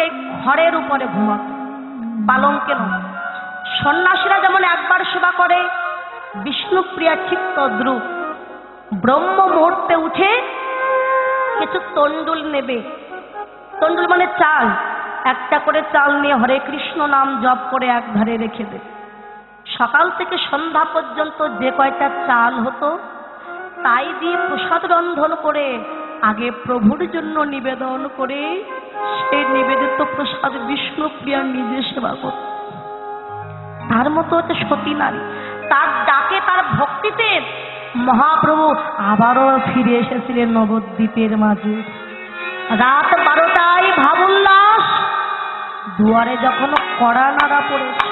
থেকে ঘরের উপরে ঘুমাত পালঙ্কে নয় সন্ন্যাসীরা যেমন একবার সেবা করে, বিষ্ণুপ্রিয়া ঠিক তদ্রুপ। ব্রহ্ম মুহূর্তে উঠে কিছু তন্ডুল নেবে। তন্ডুল মানে চাল। একটা করে চাল নিয়ে হরে কৃষ্ণ নাম জপ করে এক ধারে রেখে দেবে সকাল থেকে সন্ধ্যা পর্যন্ত যে কয়টা চাল হতো, তাই দিয়ে প্রসাদ রন্ধন করে আগে প্রভুর জন্য নিবেদন করে সেই নিবেদিত প্রসাদ বিষ্ণুপ্রিয়া নিজে সেবা করত তার মতো হচ্ছে সতী নারী, তার ডাকে, তার ভক্তিতে মহাপ্রভু আবারও ফিরে এসেছিলেন নবদ্বীপের মাঝে। রাত বারোটায় ভাবুল্লাস, দুয়ারে যখন কড়া নাড়া পড়েছে,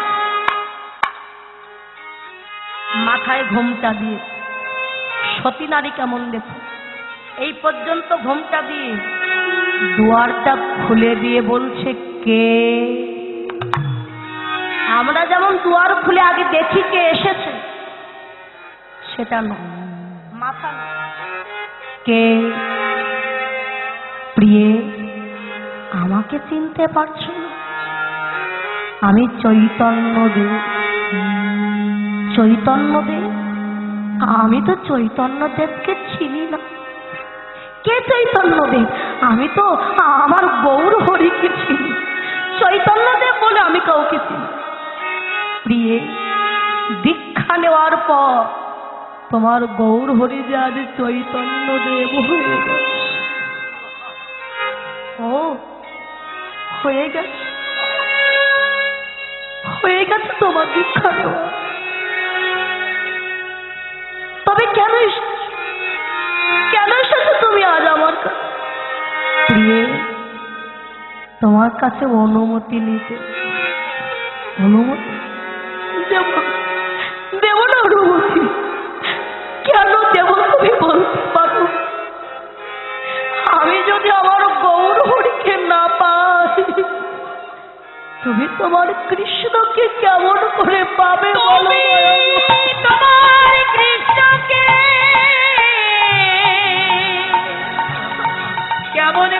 মাথায় ঘোমটা দিয়ে সতী নারী কেমন দেখো? এই পর্যন্ত ঘোমটা দিয়ে দুয়ারটা খুলে দিয়ে বলছে, কে? আমরা যেমন দুয়ার খুলে আগে দেখি কে এসেছে, সেটা নয়। মাথা কে? প্রিয়ে, আমাকে চিনতে পারছ না? আমি চৈতন্য দেব। চৈতন্য দেব? আমি তো চৈতন্য দেবকে চিনি না। কে চৈতন্য দেব? আমি তো আমার গৌর হরিকে চিনি। চৈতন্য দেব বলে আমি কাউকে চিনি প্রিয়ে, দীক্ষা নেওয়ার পর তোমার গৌর হরি যে আজ চৈতন্য দেব হয়ে ও, হয়ে গেছে। হয়ে গেছে তোমার দীক্ষা নেওয়া। তবে কেন প্রিয়ে তোমার কাছে অনুমতি নিতে। অনুমতি? দেব দেব না অনুমতি। কেন দেব তুমি বলতে পারো? আমি যদি আমার গৌর হরিকে না পাই, তুমি তোমার কৃষ্ণকে কেমন করে পাবে বলো? তোমার কৃষ্ণকে কেমন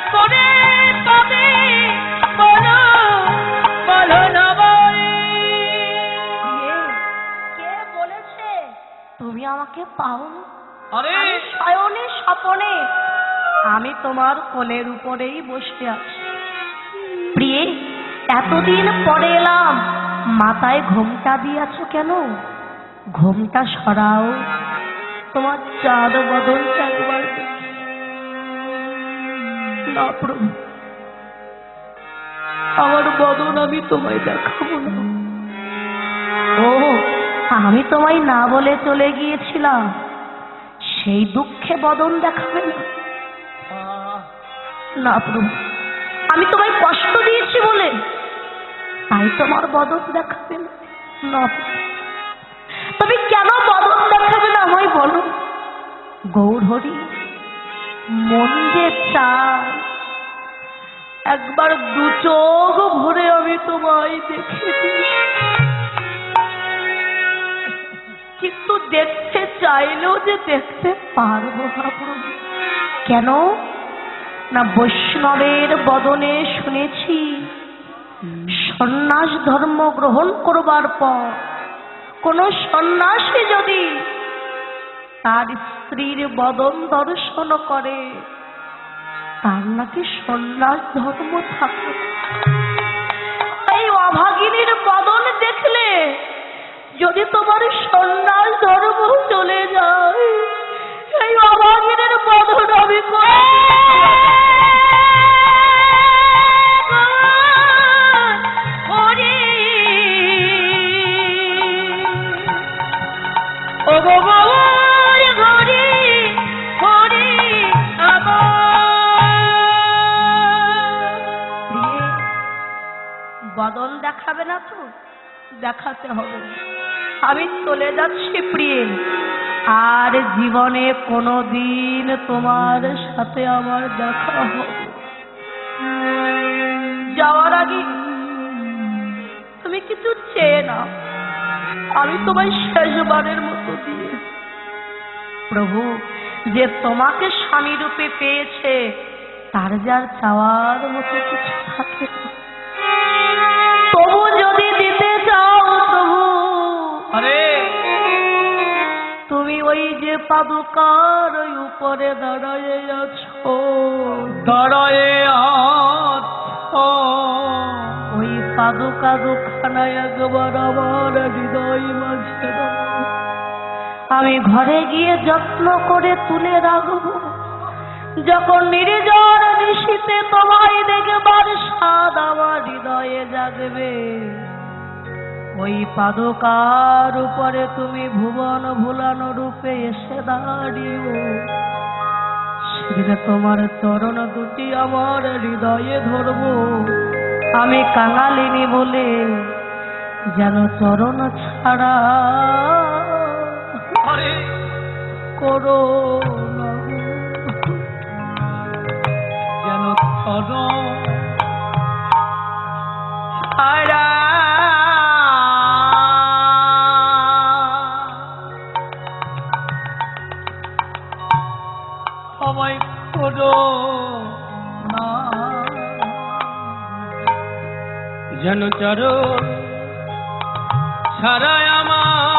আমাকে পাও আরে! শয়নে স্বপনে। আমি তোমার কোলের উপরেই বসে আছি। প্রিয়ে এতদিন পরে এলাম। মাথায় ঘোমটা দিয়েছ কেন? ঘোমটা সরাও। তোমার চাঁদ বদলটা একবার না প্রভু। আমার বদন আমি তোমায় দেখাবো না। ও আমি তোমায় না বলে চলে গিয়েছিলাম। সেই দুঃখে বদন দেখাবে না প্রভু, আমি তোমায় কষ্ট দিয়েছি বলে। তাই তোমার বদন দেখাবে না। তবে কেন বদন দেখাবে না আমায় বলো। গৌরহরি মন যে একবার দু চোখ ভরে আমি তোমায় দেখেছি দেখতে চাইলেও যে দেখতে পারব না। প্রভু কেন? না বৈষ্ণবের বদনে শুনেছি, সন্ন্যাস ধর্ম গ্রহণ করবার পর কোন সন্ন্যাসী যদি তার স্ত্রীর বদন দর্শন করে, তার নাকি সন্ন্যাস ধর্ম থাকে যদি তোমার সন্ন্যাস ধর্ম চলে যায় এই অভাগিনীর বদন আমি বদন দেখাবে না তো, দেখাতে হবে। আমি চলে যাচ্ছি প্রিয়ে। আর জীবনে কোনো দিন তোমার সাথে আমার দেখা হবে যাওয়ার আগে তুমি কিছু চেয়ে না আমি তোমায় শেষবারের মতো দিয়ে। প্রভু, যে তোমাকে স্বামী রূপে পেয়েছে, তার যার চাওয়ার মতো কিছু থাকে না। পাদুকার উপরে দাঁড়ায় আছো। দাঁড়ায়ে আছো। ওই পাদুকা দুখানা একবার আমার হৃদয় মাঝে আমি ঘরে গিয়ে যত্ন করে তুলে রাখব। যখন নির্জন নিশীতে তোমায় দেখবার স্বাদ আমার হৃদয়ে জাগবে। ওই পাদকার উপরে তুমি ভুবন ভুলানো রূপে এসে দাঁড়িও সেদিনে তোমার চরণ দুটি আমার হৃদয়ে ধরবো। আমি কাঙালিনি বলে যেন চরণ ছাড়া করো যেন চর ছাড়ায় আমার।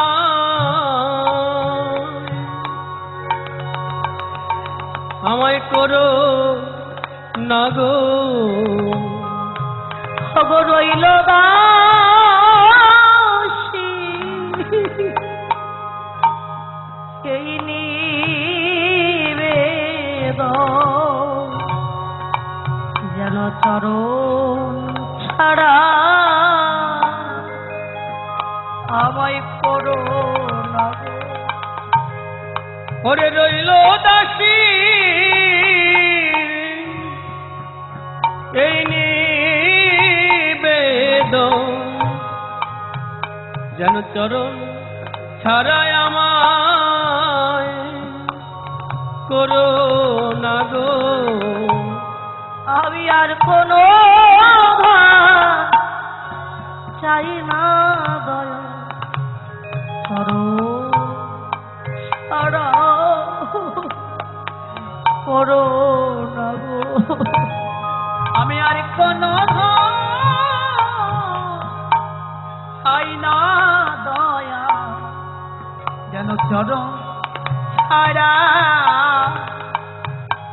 আমায় করো না গো। খবর রইল চরণ ছাড়া আমায় করো। ওরে রইল দাসী এই নিবেদন যেন চরণ ছাড়ায় আমায় করো না গো আমি আর কোনো চাই না দয়া। করো করো আমি আর কোনো চাই না দয়া। যেন চরণ ছাড়া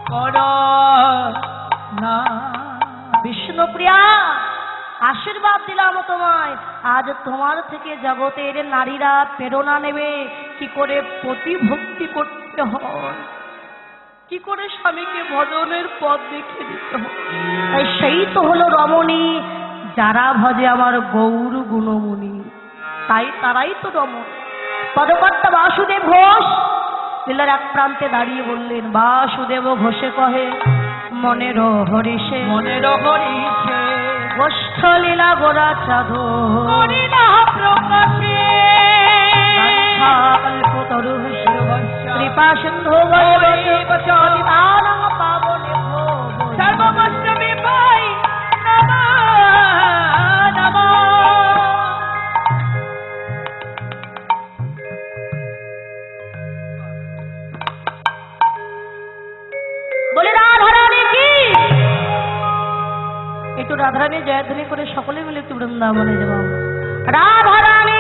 কর। বিষ্ণুপ্রিয়া, আশীর্বাদ দিলাম তোমায়। আজ তোমার থেকে জগতের নারীরা প্রেরণা নেবে। কি করে প্রতিভক্তি করতে হয়? কি করে স্বামীকে ভজনের পথ দেখিয়ে দিতে হয়? সেই তো হলো রমণী। যারা ভজে আমার গৌর গুণমণি, তাই তারাই তো রমণ। পদকর্তা বাসুদেব ঘোষ, লীলার এক প্রান্তে দাঁড়িয়ে বললেন, বাসুদেব ঘোষে কহে মনের হরিষে মনের হরিষে গোষ্ঠ লীলা প্রকাশে তরু কৃপা সিন্ধু একটু রাধারানী জয়ধ্বনি করে সকলে মিলে একটু বৃন্দাবনে যাব রাধারানী